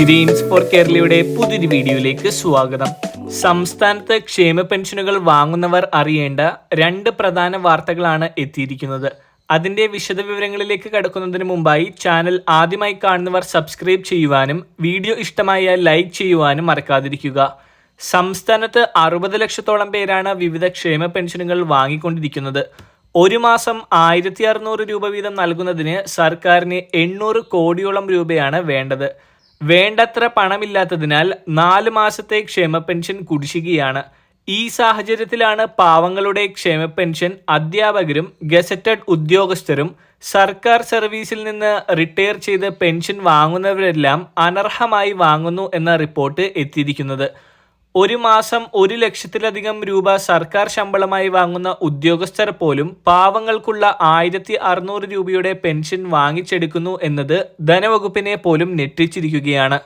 Green's four കേരളയുടെ പുതിയൊരു വീഡിയോയിലേക്ക് സ്വാഗതം. സംസ്ഥാനത്ത് ക്ഷേമ പെൻഷനുകൾ വാങ്ങുന്നവർ അറിയേണ്ട രണ്ട് പ്രധാന വാർത്തകളാണ് എത്തിയിരിക്കുന്നത്. അതിന്റെ വിശദവിവരങ്ങളിലേക്ക് കടക്കുന്നതിന് മുമ്പായി ചാനൽ ആദ്യമായി കാണുന്നവർ സബ്സ്ക്രൈബ് ചെയ്യുവാനും വീഡിയോ ഇഷ്ടമായ ലൈക്ക് ചെയ്യുവാനും മറക്കാതിരിക്കുക. സംസ്ഥാനത്ത് അറുപത് ലക്ഷത്തോളം പേരാണ് വിവിധ ക്ഷേമ പെൻഷനുകൾ വാങ്ങിക്കൊണ്ടിരിക്കുന്നത്. ഒരു മാസം ആയിരത്തി അറുന്നൂറ് രൂപ വീതം നൽകുന്നതിന് സർക്കാരിന് എണ്ണൂറ് കോടിയോളം രൂപയാണ് വേണ്ടത്. വേണ്ടത്ര പണമില്ലാത്തതിനാൽ നാല് മാസത്തെ ക്ഷേമ പെൻഷൻ കുടിശ്ശികയാണ്. ഈ സാഹചര്യത്തിലാണ് പാവങ്ങളുടെ ക്ഷേമ പെൻഷൻ അധ്യാപകരും ഗസറ്റഡ് ഉദ്യോഗസ്ഥരും സർക്കാർ സർവീസിൽ നിന്ന് റിട്ടയർ ചെയ്ത് പെൻഷൻ വാങ്ങുന്നവരെല്ലാം അനർഹമായി വാങ്ങുന്നു എന്ന റിപ്പോർട്ട് എത്തിയിരിക്കുന്നത്. ഒരു മാസം ഒരു ലക്ഷത്തിലധികം രൂപ സർക്കാർ ശമ്പളമായി വാങ്ങുന്ന ഉദ്യോഗസ്ഥർ പോലും പാവങ്ങൾക്കുള്ള ആയിരത്തി അറുന്നൂറ് രൂപയുടെ പെൻഷൻ വാങ്ങിച്ചെടുക്കുന്നു എന്നത് ധനവകുപ്പിനെ പോലും ഞെട്ടിച്ചിരിക്കുകയാണ്.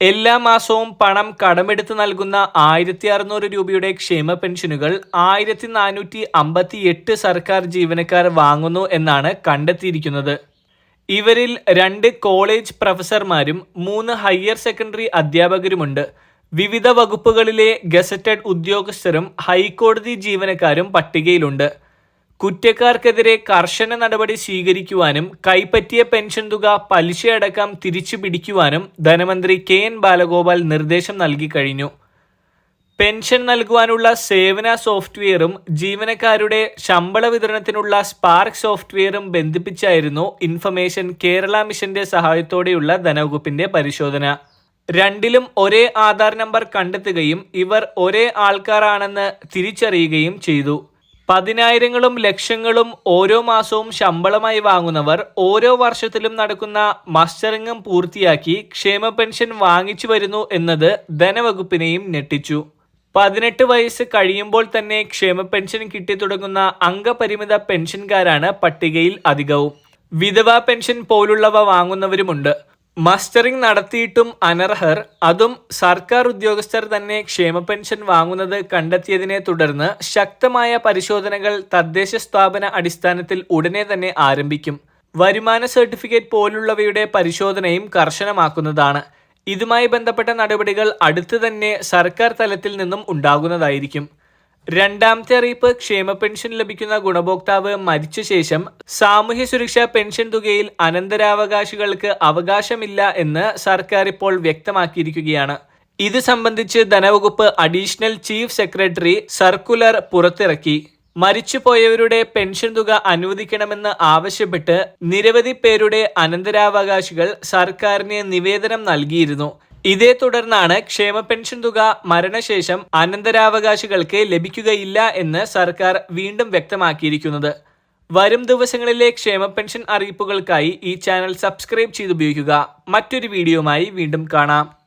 എല്ലാ മാസവും പണം കടമെടുത്ത് നൽകുന്ന ആയിരത്തി അറുന്നൂറ് രൂപയുടെ ക്ഷേമ പെൻഷനുകൾ ആയിരത്തി നാനൂറ്റി അമ്പത്തി എട്ട് സർക്കാർ ജീവനക്കാർ വാങ്ങുന്നു എന്നാണ് കണ്ടെത്തിയിരിക്കുന്നത്. ഇവരിൽ രണ്ട് കോളേജ് പ്രൊഫസർമാരും മൂന്ന് ഹയർ സെക്കൻഡറി അധ്യാപകരുമുണ്ട്. വിവിധ വകുപ്പുകളിലെ ഗസറ്റഡ് ഉദ്യോഗസ്ഥരും ഹൈക്കോടതി ജീവനക്കാരും പട്ടികയിലുണ്ട്. കുറ്റക്കാർക്കെതിരെ കർശന നടപടി സ്വീകരിക്കുവാനും കൈപ്പറ്റിയ പെൻഷൻ തുക പലിശയടക്കം തിരിച്ചു പിടിക്കുവാനും ധനമന്ത്രി കെ എൻ ബാലഗോപാൽ നിർദ്ദേശം നൽകി കഴിഞ്ഞു. പെൻഷൻ നൽകുവാനുള്ള സേവന സോഫ്റ്റ്വെയറും ജീവനക്കാരുടെ ശമ്പള വിതരണത്തിനുള്ള സ്പാർക്ക് സോഫ്റ്റ്വെയറും ബന്ധിപ്പിച്ചായിരുന്നു ഇൻഫർമേഷൻ കേരള മിഷന്റെ സഹായത്തോടെയുള്ള ധനവകുപ്പിന്റെ പരിശോധന. രണ്ടിലും ഒരേ ആധാർ നമ്പർ കണ്ടെത്തുകയും ഇവർ ഒരേ ആൾക്കാരാണെന്ന് തിരിച്ചറിയുകയും ചെയ്തു. പതിനായിരങ്ങളും ലക്ഷങ്ങളും ഓരോ മാസവും ശമ്പളമായി വാങ്ങുന്നവർ ഓരോ വർഷത്തിലും നടക്കുന്ന മസ്റ്ററിങ്ങും പൂർത്തിയാക്കി ക്ഷേമ പെൻഷൻ വാങ്ങിച്ചു വരുന്നു എന്നത് ധനവകുപ്പിനെയും ഞെട്ടിച്ചു. പതിനെട്ട് വയസ്സ് കഴിയുമ്പോൾ തന്നെ ക്ഷേമ പെൻഷൻ കിട്ടി തുടങ്ങുന്ന അംഗപരിമിത പെൻഷൻകാരാണ് പട്ടികയിൽ അധികവും. വിധവാ പെൻഷൻ പോലുള്ളവ വാങ്ങുന്നവരുമുണ്ട്. മസ്റ്ററിംഗ് നടത്തിയിട്ടും അനർഹർ അതും സർക്കാർ ഉദ്യോഗസ്ഥർ തന്നെ ക്ഷേമ പെൻഷൻ വാങ്ങുന്നത് കണ്ടെത്തിയതിനെ തുടർന്ന് ശക്തമായ പരിശോധനകൾ തദ്ദേശ സ്ഥാപന അടിസ്ഥാനത്തിൽ ഉടനെ തന്നെ ആരംഭിക്കും. വരുമാന സർട്ടിഫിക്കറ്റ് പോലുള്ളവയുടെ പരിശോധനയും കർശനമാക്കുന്നതാണ്. ഇതുമായി ബന്ധപ്പെട്ട നടപടികൾ അടുത്തു തന്നെ സർക്കാർ തലത്തിൽ നിന്നും ഉണ്ടാകുന്നതായിരിക്കും. രണ്ടാമത്തെ അറിയിപ്പ് ക്ഷേമ പെൻഷൻ ലഭിക്കുന്ന ഗുണഭോക്താവ് മരിച്ച ശേഷം സാമൂഹ്യ സുരക്ഷാ പെൻഷൻ തുകയിൽ അനന്തരാവകാശികൾക്ക് അവകാശമില്ല എന്ന് സർക്കാർ ഇപ്പോൾ വ്യക്തമാക്കിയിരിക്കുകയാണ്. ഇത് സംബന്ധിച്ച് ധനവകുപ്പ് അഡീഷണൽ ചീഫ് സെക്രട്ടറി സർക്കുലർ പുറത്തിറക്കി. മരിച്ചുപോയവരുടെ പെൻഷൻ തുക അനുവദിക്കണമെന്ന് ആവശ്യപ്പെട്ട് നിരവധി പേരുടെ അനന്തരാവകാശികൾ സർക്കാരിന് നിവേദനം നൽകിയിരുന്നു. ഇതേ തുടർന്നാണ് ക്ഷേമ പെൻഷൻ തുക മരണശേഷം അനന്തരാവകാശികൾക്ക് ലഭിക്കുകയില്ല എന്ന് സർക്കാർ വീണ്ടും വ്യക്തമാക്കിയിരിക്കുന്നത്. വരും ദിവസങ്ങളിലെ ക്ഷേമ പെൻഷൻ അറിയിപ്പുകൾക്കായി ഈ ചാനൽ സബ്സ്ക്രൈബ് ചെയ്തുപയോഗിക്കുക. മറ്റൊരു വീഡിയോയുമായി വീണ്ടും കാണാം.